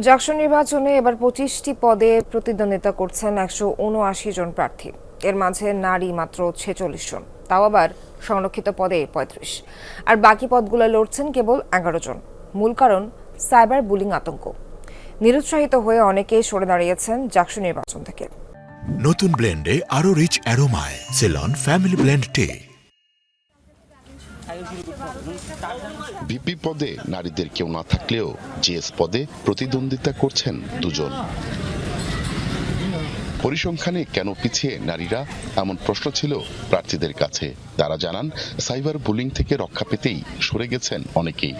জাকসু নির্বাচনে এবার পঁচিশটি পদে প্রতিদ্বন্দ্বিতা করছেন একশো উনআশি জন প্রার্থী। এর মাঝে নারী মাত্র ছেচল্লিশ জন, তাও আবার সংরক্ষিত পদে পঁয়ত্রিশ। আর বাকি পদগুলো লড়ছেন কেবল এগারো জন। মূল কারণ, সাইবার বুলিং আতঙ্ক। নিরুৎসাহিত হয়ে অনেকেই সরে দাঁড়িয়েছেন জাকসু নির্বাচন থেকে। নতুন ব্লেন্ডে আরও rich অ্যারোমায়, Ceylon, family blend tea. VP পদে নারীদের কেউ না থাকলেও জিএস পদে প্রতিদ্বন্দ্বিতা করছেন দুজন। পরিসংখ্যানে কেন পিছিয়ে নারীরা? এমন প্রশ্ন ছিল প্রার্থীদের কাছে। তারা জানান সাইবার বুলিং থেকে রক্ষা পেতেই সরে গেছেন অনেকেই।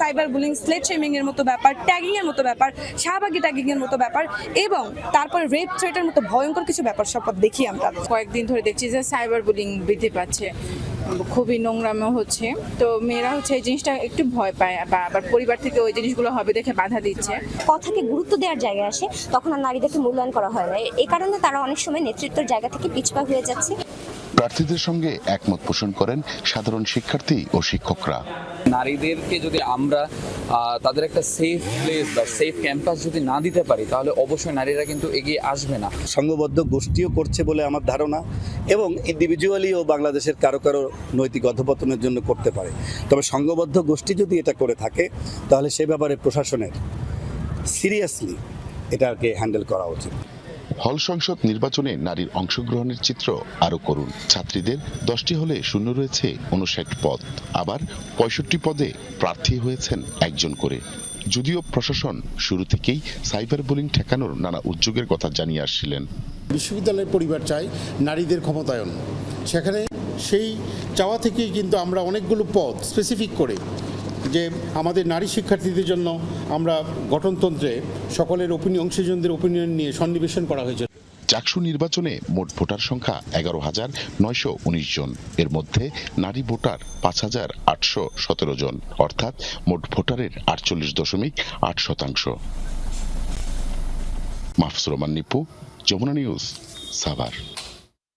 সাইবার বুলিং স্লেট শেমিং এর মতো ব্যাপার ট্যাগিং এর মতো ব্যাপার শাহবাগি ট্যাগিং এর মতো ব্যাপার এবং তারপরে রেপ থ্রেটের মতো ভয়ঙ্কর কিছু ব্যাপার সব দেখি আমরা। কয়েকদিন ধরে দেখছি যে সাইবার বুলিং বৃদ্ধি পাচ্ছে। খুবই নোংরামো হচ্ছে। তো মেয়েরা হচ্ছে এই জিনিসটা একটু ভয় পায় বা আবার পরিবার থেকে ওই জিনিসগুলো হবে দেখে বাধা দিচ্ছে। কথাকে গুরুত্ব দেওয়ার জায়গায় আসে তখন আর নারীদেরকে মূল্যায়ন করা হয় না। এই কারণে তারা অনেক সময় নেতৃত্বের জায়গা থেকে পিছপা হয়ে যাচ্ছে। প্রার্থীদের সঙ্গে একমত পোষণ করেন সাধারণ শিক্ষার্থী ও শিক্ষকরা। নারীদেরকে যদি আমরা তাদের একটা সেফ প্লেস বা সেফ ক্যাম্পাস যদি না দিতে পারি, তাহলে অবশ্যই নারীরা কিন্তু এগিয়ে আসবে না। সংঘবদ্ধ গোষ্ঠীও করছে বলে আমার ধারণা এবং ইন্ডিভিজুয়ালিও বাংলাদেশের কারও কারও নৈতিক অধপতনের জন্য করতে পারে। তবে সংঘবদ্ধ গোষ্ঠী যদি এটা করে থাকে, তাহলে সে ব্যাপারে প্রশাসনের সিরিয়াসলি এটাকে হ্যান্ডেল করা উচিত। হল সংসদ নির্বাচনে নারীর অংশগ্রহণের চিত্র আরও করুন। ছাত্রীদের দশটি হলে শূন্য রয়েছে উনষাট পদ। আবার পঁয়ষট্টি পদে প্রার্থী হয়েছেন একজন করে। যদিও প্রশাসন শুরু থেকেই সাইবার বুলিং ঠেকানোর নানা উদ্যোগের কথা জানিয়ে আসছিলেন। বিশ্ববিদ্যালয়ের পরিবার চায় নারীদের ক্ষমতায়ন। সেখানে সেই চাওয়া থেকেই কিন্তু আমরা অনেকগুলো পদ স্পেসিফিক করে যে আমাদের নারী শিক্ষার্থীদের জন্য আমরা গঠনতন্ত্রে সকলের ওপিনিয়ন অংশীজনদের ওপিনিয়ন নিয়ে সন্নিবেশন করা হয়েছে। চাকসু নির্বাচনে মোট ভোটার সংখ্যা এগারো হাজার নয়শো উনিশ জন। এর মধ্যে নারী ভোটার পাঁচ হাজার আটশো সতেরো জন। অর্থাৎ মোট ভোটারের আটচল্লিশ দশমিক আট শতাংশ। মাহফুজ রহমান নিপু, যমুনা নিউজ, সাভার।